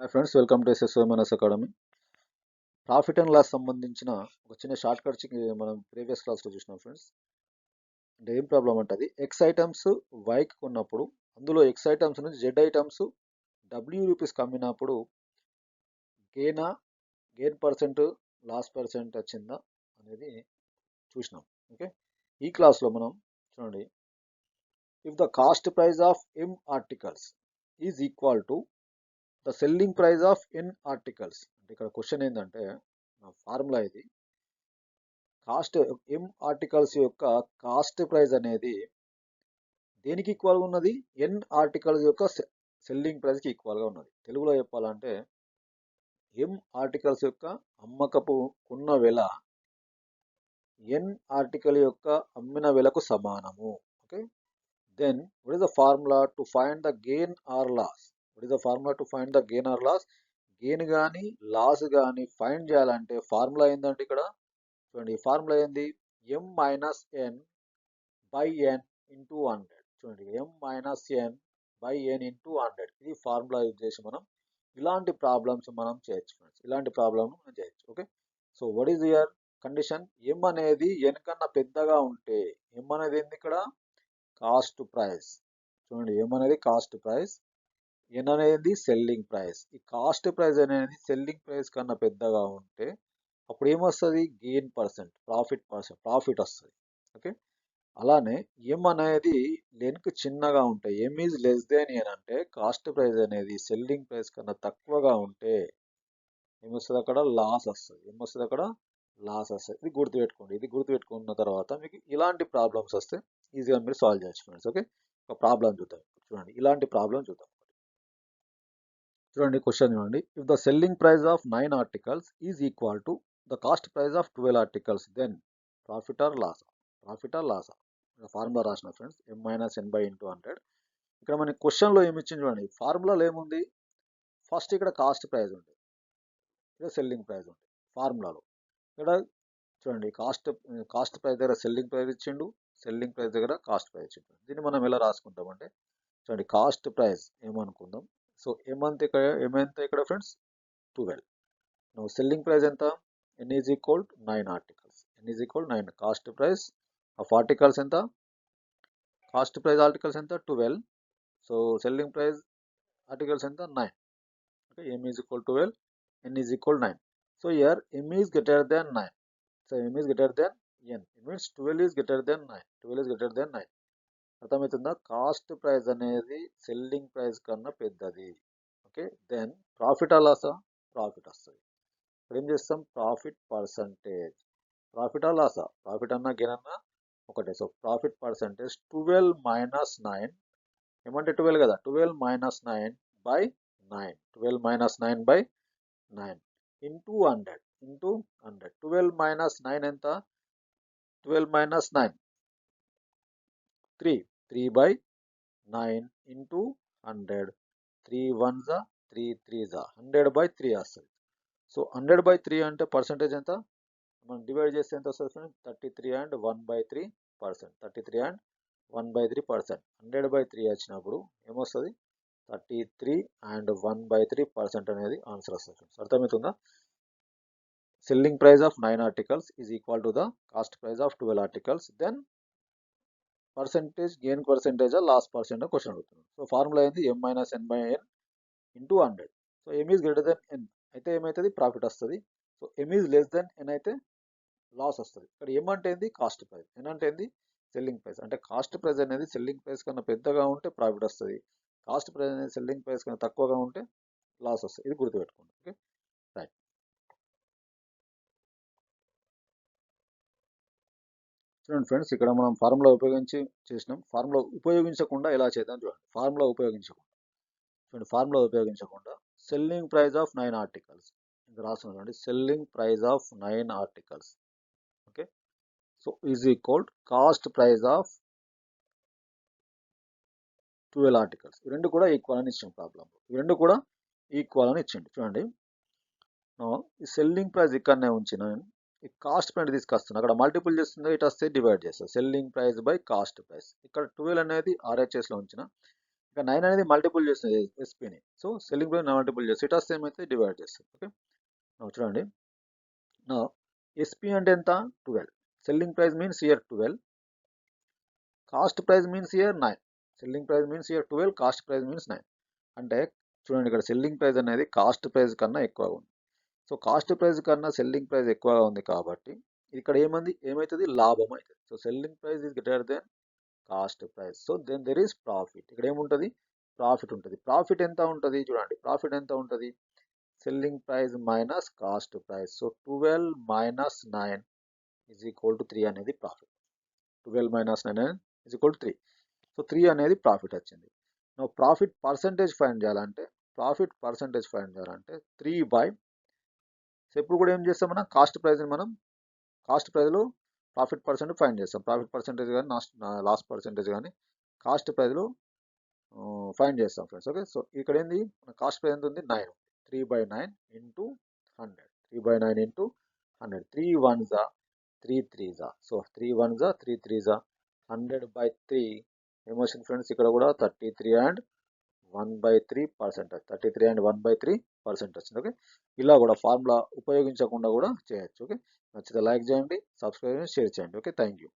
Hi friends welcome to SS Manas academy profit and loss సంబంధించిన ఒక చిన్న short cuts మనం ప్రీవియస్ క్లాస్లో చూసినాం ఫ్రెండ్స్ అంటే ఏం ప్రాబ్లం అంటే అది ఎక్స్ ఐటమ్స్ వైకి కొన్నప్పుడు అందులో ఎక్స్ ఐటమ్స్ నుంచి జెడ్ ఐటమ్స్ డబ్ల్యూ రూపీస్ కమ్మినప్పుడు గేనా గెయిన్ పర్సెంట్ లాస్ పర్సెంట్ వచ్చిందా అనేది చూసినాం. ఓకే ఈ క్లాస్లో మనం చూడండి. If the cost price of M articles is equal to the selling price of N articles. అంటే ఇక్కడ క్వశ్చన్ ఏంటంటే ఫార్ములా ఇది. కాస్ట్ ఎం ఆర్టికల్స్ యొక్క కాస్ట్ ప్రైస్ అనేది దేనికి ఈక్వల్గా ఉన్నది? ఎన్ ఆర్టికల్స్ యొక్క సెల్లింగ్ ప్రైస్కి ఈక్వల్గా ఉన్నది. తెలుగులో చెప్పాలంటే ఎం ఆర్టికల్స్ యొక్క అమ్మకపు కొన్న వెల ఎన్ ఆర్టికల్ యొక్క అమ్మిన వెలకు సమానము. Okay? Then what is the formula to find the gain or loss what is the formula to find the gain or loss gain కానీ లాస్ కానీ ఫైండ్ చేయాలంటే ఫార్ములా ఏంటంటే ఇక్కడ? చూడండి ఫార్ములా ఏంది? M minus N by N into hundred చూడండి M minus N by N into hundred ఇది formula use చేసి మనం. ఇలాంటి ప్రాబ్లమ్స్ మనం చేయొచ్చు ఫ్రెండ్స్ ఇలాంటి ప్రాబ్లమ్ మనం చేయొచ్చు okay so what is your condition M అనేది ఎన్ కన్నా పెద్దగా ఉంటే ఎం అనేది ఏంది ఇక్కడ? కాస్ట్ ప్రైస్ చూడండి ఎం అనేది కాస్ట్ ప్రైస్ ఎన్ అనేది సెల్లింగ్ ప్రైస్ ఈ కాస్ట్ ప్రైస్ అనేది సెల్లింగ్ ప్రైస్ కన్నా పెద్దగా ఉంటే అప్పుడు ఏమొస్తుంది gain percent profit percent profit వస్తుంది. ఓకే అలానే ఎం అనేది లెన్క్ చిన్నగా ఉంటాయి M is less than N అంటే కాస్ట్ ప్రైస్ అనేది సెల్లింగ్ ప్రైస్ కన్నా తక్కువగా ఉంటే ఏమొస్తుంది అక్కడ? లాస్ వస్తుంది. ఏమొస్తుంది అక్కడ? లాస్ వస్తుంది. ఇది గుర్తుపెట్టుకోండి. ఇది గుర్తుపెట్టుకున్న తర్వాత మీకు ఇలాంటి ప్రాబ్లమ్స్ వస్తే ఈజీగా మీరు సాల్వ్ చేయొచ్చు ఫ్రెండ్స్ ఓకే ఒక ప్రాబ్లం చూద్దాం. చూడండి. ఇలాంటి ప్రాబ్లం చూద్దాం. చూడండి క్వశ్చన్ చూడండి if the selling price of nine articles is equal to the cost price of twelve articles then profit or loss profit or loss formula రాసిన friends M minus N by into hundred ఇక్కడ మనకి క్వశ్చన్లో ఏమి ఇచ్చింది చూడండి ఫార్ములాలో ఏముంది? First ఇక్కడ cost price ఉంది. ఇక్కడ సెల్లింగ్ ప్రైస్ ఉంది ఫార్ములాలో ఇక్కడ చూడండి కాస్ట్ కాస్ట్ ప్రైస్ దగ్గర సెల్లింగ్ ప్రైస్ ఇచ్చిండు సెల్లింగ్ ప్రైస్ దగ్గర కాస్ట్ ప్రైస్ ఇచ్చిండు. దీన్ని మనం ఎలా రాసుకుంటామంటే చూడండి కాస్ట్ ప్రైస్ ఏమనుకుందాం? సో ఏమంత ఇక్కడ ఏమంత ఇక్కడ ఫ్రెండ్స్ ట్వెల్వ్ నువ్వు సెల్లింగ్ ప్రైస్ ఎంత N is equal nine articles N is equal nine cost price of articles ఎంత కాస్ట్ ప్రైస్ ఆర్టికల్స్ ఎంత twelve so selling price articles ఎంత nine okay M is equal twelve N is equal nine so here M is greater than nine so M is greater than N it means twelve is greater than nine twelve is greater than nine అర్థమవుతుందా? Cost price అనేది selling price కన్నా పెద్దది. Okay? Then profit లాసా? Profit వస్తుంది. ఇప్పుడు ఏం చేస్తాం? Profit percentage. Profit లాసా? ప్రాఫిట్ అన్నా గెన్ అన్నా ఒకటే. So profit percentage twelve minus nine. ఏమంటే ట్వెల్వ్ కదా? Twelve minus nine by nine. Twelve minus nine by nine. Into hundred. Into hundred. Twelve minus nine ఎంత? Twelve minus nine. Three. Three by nine into hundred. Three one జా three three జా. Hundred by three వస్తుంది. So hundred by three అంటే percentage ఎంత? మనం divide చేస్తే ఎంత వస్తుంది thirty three and one by three percent. Thirty three and one by three percent. Hundred by three వచ్చినప్పుడు ఏమొస్తుంది? Thirty three and one by three percent అనేది ఆన్సర్ వస్తుంది ఫ్రెండ్స్ అర్థమవుతుందా? Selling price of nine articles is equal to the cost price of twelve articles then percentage gain percentage loss percent question అడుగుతుంది so formula ఏంది? M minus N by N into hundred so M is greater than N అయితే ఏమవుతుంది profit వస్తుంది. So M is less than N అయితే loss వస్తుంది. ఇక్కడ అంటే ఏంది? కాస్ట్ ప్రైస్ ఎన్ అంటే ఏంది? సెల్లింగ్ ప్రైస్ అంటే కాస్ట్ ప్రైస్ అనేది సెల్లింగ్ ప్రైస్ కన్నా పెద్దగా ఉంటే ప్రాఫిట్ వస్తుంది. కాస్ట్ ప్రైస్ అనేది సెల్లింగ్ ప్రైస్ కన్నా తక్కువగా ఉంటే లాస్ వస్తుంది. ఇది గుర్తుపెట్టుకోండి. ఓకే చూడండి ఫ్రెండ్స్ ఇక్కడ మనం ఫార్ములా ఉపయోగించి చేసినాం. ఫార్ములా ఉపయోగించకుండా ఎలా చేద్దాం చూడండి. ఫార్ములా ఉపయోగించకుండా. చూడండి ఫార్ములా ఉపయోగించకుండా. Selling price of nine articles. ఇంకా రాసిన చూడండి. Selling price of nine articles. Okay? So is equal cost price of twelve articles. ఈ రెండు కూడా ఈక్వల్ అని ఇచ్చాం ప్రాబ్లం ఈ రెండు కూడా ఈక్వల్ అని ఇచ్చింది చూడండి. ఈ సెల్లింగ్ ప్రైస్ ఇక్కడనే ఉంచిన. ఈ కాస్ట్ పాయింట్ తీసుకొస్తున్నా. అక్కడ మల్టిపుల్ చేస్తుంది. ఇట్ వస్తే డివైడ్ చేస్తుంది selling price by cost price. ఇక్కడ ట్వెల్వ్ అనేది ఆర్హెచ్ఎస్లో ఉంచిన. ఇక నైన్ అనేది మల్టిపుల్ చేస్తుంది ఎస్పీని. సో సెల్లింగ్ ప్రైస్ మల్టిపుల్ చేస్తుంది వస్తే ఏమైతే డివైడ్ చేస్తుంది ఓకే? చూడండి. ఎస్పీ అంటే ఎంత? Twelve. Selling price means here twelve. Cost price means here nine. Selling price means here twelve. Cost price means nine. అంటే చూడండి ఇక్కడ సెల్లింగ్ ప్రైస్ అనేది కాస్ట్ ప్రైస్ కన్నా ఎక్కువగా ఉంది. సో కాస్ట్ ప్రైస్ కన్నా సెల్లింగ్ ప్రైస్ ఎక్కువగా ఉంది కాబట్టి ఇక్కడ ఏమంది ఏమవుతుంది లాభం అవుతుంది so selling price is greater then cost price. So then there is profit. ఇక్కడ ఏముంటుంది? ప్రాఫిట్ ఉంటుంది. ప్రాఫిట్ ఎంత ఉంటుంది? చూడండి. ప్రాఫిట్ ఎంత ఉంటుంది? Selling price minus cost price. So twelve minus nine is equal to three అనేది profit. Twelve minus nine is equal to three. So three అనేది ప్రాఫిట్ వచ్చింది. నువ్వు ప్రాఫిట్ పర్సంటేజ్ ఫైండ్ చేయాలంటే ప్రాఫిట్ పర్సంటేజ్ ఫైండ్ చేయాలంటే three by so ఇప్పుడు కూడా ఏం చేస్తాం మనం? కాస్ట్ ప్రైస్ని మనం కాస్ట్ ప్రైస్లో ప్రాఫిట్ పర్సెంట్ ఫైండ్ చేస్తాం. ప్రాఫిట్ పర్సెంటేజ్ కానీ లాస్ట్ లాస్ట్ పర్సెంటేజ్ కానీ కాస్ట్ ప్రైస్లో ఫైండ్ చేస్తాం ఫ్రెండ్స్. ఓకే? సో ఇక్కడ ఏంది? మన కాస్ట్ ప్రైస్ ఎంత ఉంది? Nine. Three by nine into hundred. Three by nine into hundred. Three one జా త్రీ త్రీ జా. సో త్రీ వన్ జా త్రీ త్రీ జా హండ్రెడ్ బై త్రీ. ఏమొచ్చింది ఫ్రెండ్స్? ఇక్కడ కూడా thirty three and one by three percentage thirty three and one by three percent వచ్చింది okay? ఇలా కూడా ఫార్ములా ఉపయోగించకుండా కూడా చేయొచ్చు. ఓకే? నచ్చితే లైక్ చేయండి సబ్స్క్రైబ్ చేయండి షేర్ చేయండి. ఓకే? Thank you.